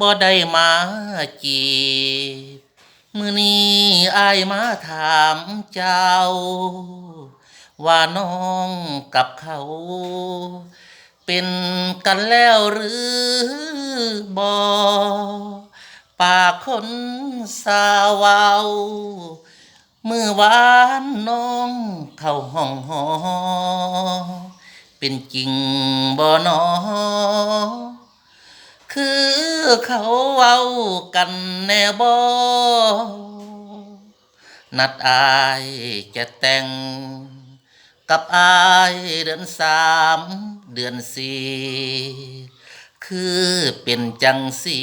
บ่ได้มาจีบมือนี้อายมาถามเจ้า ว่าน้องกับเขา เป็นกันแล้วหรือบ่ปากคนสาวาวมือวานน้องเข้าห้องหอ เป็นจริงบ่นอคื อเขาเว้ากันแน่บ่นัดอายจะแต่ง กับอายเดือนสามเดือนสี่คือเป็นจังสี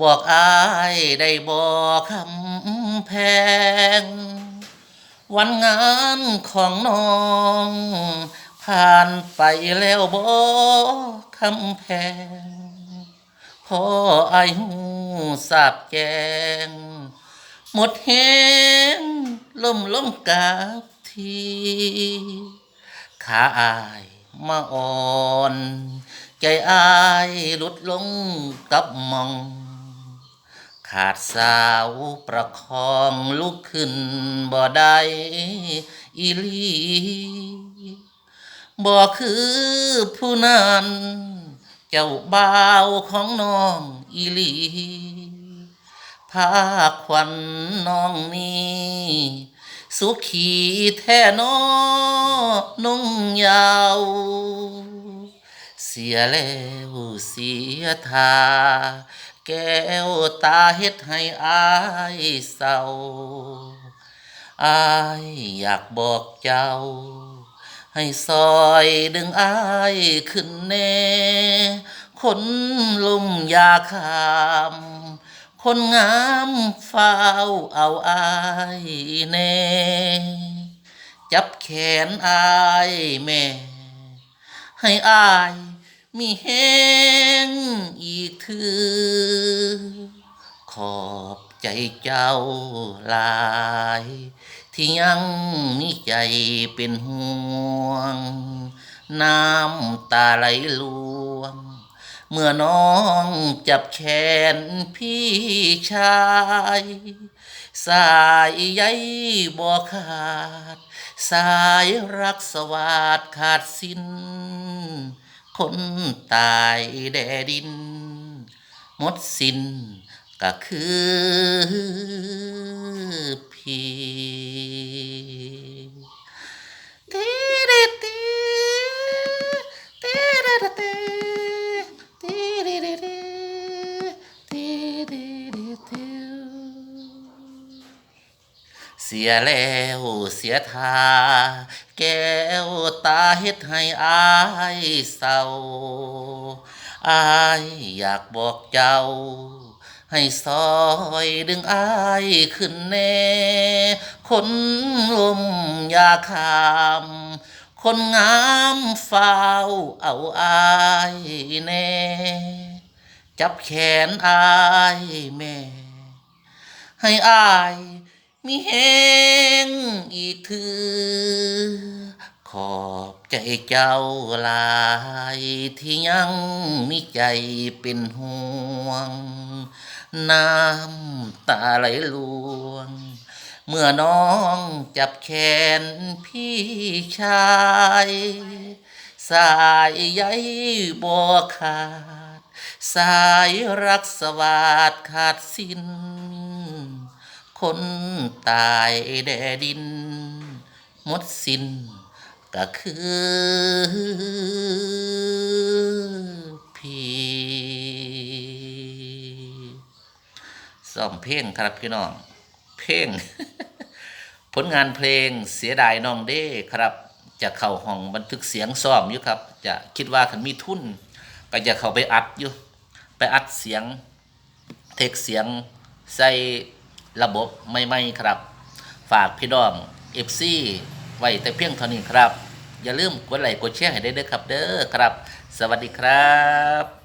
บอกอายได้บอกคำแพง วันงานของน้อง ผ่านไปแล้วบ่คำแพง พออายหูสาบแจงหมดแหงล่มล้มกาบทีขาอายมาอ่อน ใจอายหลุดลงกับมอง ขาดสาวประคองลุกขึ้นบ่ได้อีลีบ่คือผู้นั้น เจ้าบ่าวของน้องอีลีพาควันน้องนี้สุขีแท่นอนุ่งยาว เสียแล้วเสียทา แก้วตาเฮ็ดให้อายเศร้าอายอยากบอกเจ้า ให้ซอยดึงอายขึ้นแน่คนลุ่มยาคามคนงามเฝ้าเอาอายแน่จับแขนอายแม่ ให้อายมีแห้งอีกคือ ขอบใจเจ้าหลาย ที่ยังมีใจเป็นห่วง น้ำตาไหลลวง เมื่อน้องจับแขนพี่ชาย สายใยบ่ขาด สายรักสวาดขาดสิ้น คนตายแดดิน หมดสิ้นก็คือ สียแล้วเสียทา แก้วตาเฮ็ดให้อายเศร้าอายอยากบอกเจ้า ให้ซอยดึงอายขึ้นแน่ คนลมยาคามคนงามเฝ้าเอาอายแน่ จับแขนอายแม่ ให้อาย มีแหงอีกถือ ขอบใจเจ้าหลายที่ยังมีใจเป็นห่วง น้ำตาไหลลวง เมื่อน้องจับแขนพี่ชาย สายใยบ่ขาด สายรักสวาดขาดสิ้น คนตายแดดิน หมดสิ้นก็คือพี่ซ่อมเพลงครับพี่น้อง เพลง ผลงานเพลงเสียดายน้องเด้ครับ จะเข้าห้องบันทึกเสียงซ้อมอยู่ครับ จะคิดว่าคันมีทุน ก็จะเข้าไปอัดอยู่ ไปอัดเสียง เทคเสียงใส่ ระบบไม่ไม่ๆครับ ฝากพี่น้อฟซีไว้แต่เพียงเท่านี้ครับ อย่าลืมกดไลค์กดแชร์ให้ได้ด้วยครับเด้อครับ สวัสดีครับ